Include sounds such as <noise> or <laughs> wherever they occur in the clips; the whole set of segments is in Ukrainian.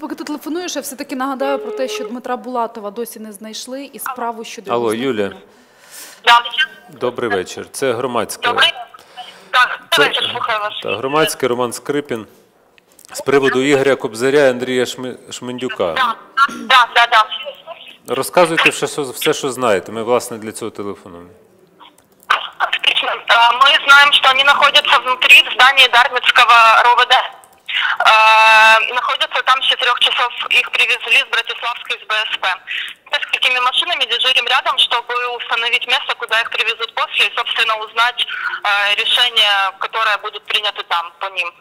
поки ти телефонуєш, я все-таки нагадаю про те, що Дмитра Булатова досі не знайшли і справу щодо його Алло. Юля, добрий вечір. Це громадське. Добрий? Так, Це давайте слухаю вас. та, громадське Роман Скрипін. З приводу Ігоря Кобзаря і Андрія Шми- Шмендюка. Да, да, да, да. Розказуйте все, що, все, що знаєте. Ми, власне, для цього телефонуємо. Отлично. А, Мы знаем, что они находятся внутри в здании Дармитского РОВД. А, Находятся там с 4 часов. Их привезли с Братиславской с БСП. Несколькими машинами дежурим рядом, чтобы установить место, куда их привезут после, и, собственно, узнать а, решение, которое будет принято там по ним.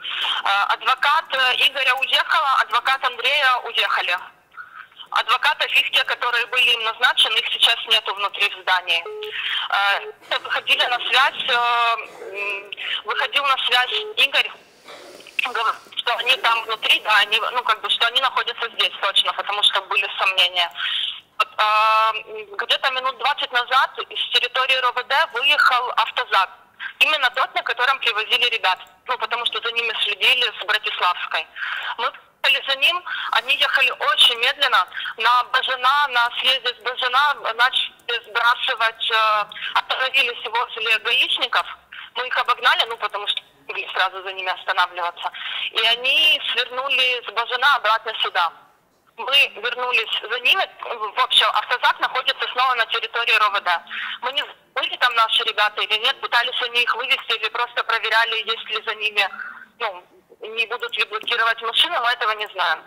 А, Адвокат э, Игоря уехала, адвокат Андрея уехали. Адвокатов их, те, которые были им назначены, их сейчас нету внутри в здании. Э, Выходили на связь, э, выходил на связь Игорь, что они там внутри, да, они, ну, как бы, что они находятся здесь точно, потому что были сомнения. Вот, м, Где-то минут 20 назад из территории РОВД выехал автозак. Именно тот, на котором привозили ребят. Ну, потому что за ними следили с Братиславской. Мы поехали за ним, они ехали очень медленно. На Бажана, на съезде с Бажана начали сбрасывать, э, остановились возле гаишников. Мы их обогнали, ну, потому что не могли сразу за ними останавливаться. И они свернули с Бажана обратно сюда. Мы вернулись за ними. В общем, автозак находится снова на территории РОВД. Мы не знали, были там наши ребята или нет, пытались они их вывести или просто проверяли, есть ли за ними, ну, не будут ли блокировать машины, мы этого не знаем.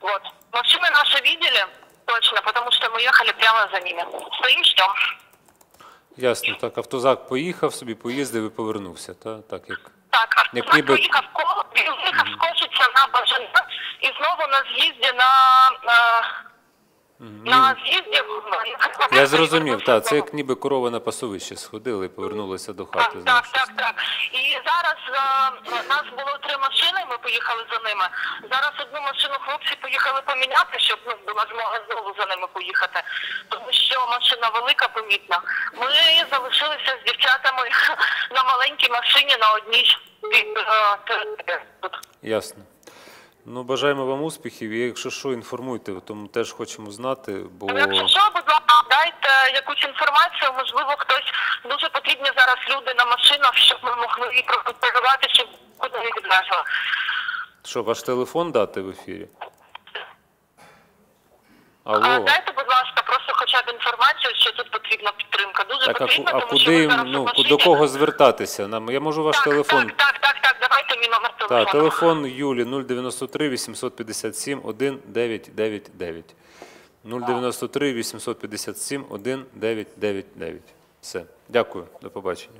Вот. Машины наши видели точно, потому что мы ехали прямо за ними. Стоим, ждем. Ясно, так, автозак поїхав собі, поїздив і повернувся, та? так як. так, Як ніби- поїхав коло, він виїхав Кошиця на Бажана і знову на з'їзді на, е, на з'їзді. Я зрозумів, так, це як ніби корови на пасовище сходили і повернулися до хати. Так, так, так, так. І зараз е, нас було три машини, ми поїхали за ними. Зараз одну машину хлопці поїхали поміняти, щоб ну, була змога знову за ними поїхати. Тому що машина велика, помітна. Ми залишилися з дівчатами <laughs> на маленькій машині на одній Ясно. Ну, бажаємо вам успіхів, і якщо що, інформуйте, то ми теж хочемо знати, бо Якщо що, будь ласка, дайте якусь інформацію, можливо, хтось дуже потрібні зараз люди на машинах, щоб ми могли проконтролювати, щоб куди відвезли. що, ваш телефон дати в ефірі? А, дайте, будь ласка, просто хоча б інформацію, що тут потрібна підтримка. Дуже Так, а, ку- а тому що ми куди, зараз ну, ку- машині. до кого звертатися? Нам, я можу ваш так, телефон. Так, так, Так, телефон Юлі 093 857 1999. 093 857 1999. Все. Дякую. До побачення.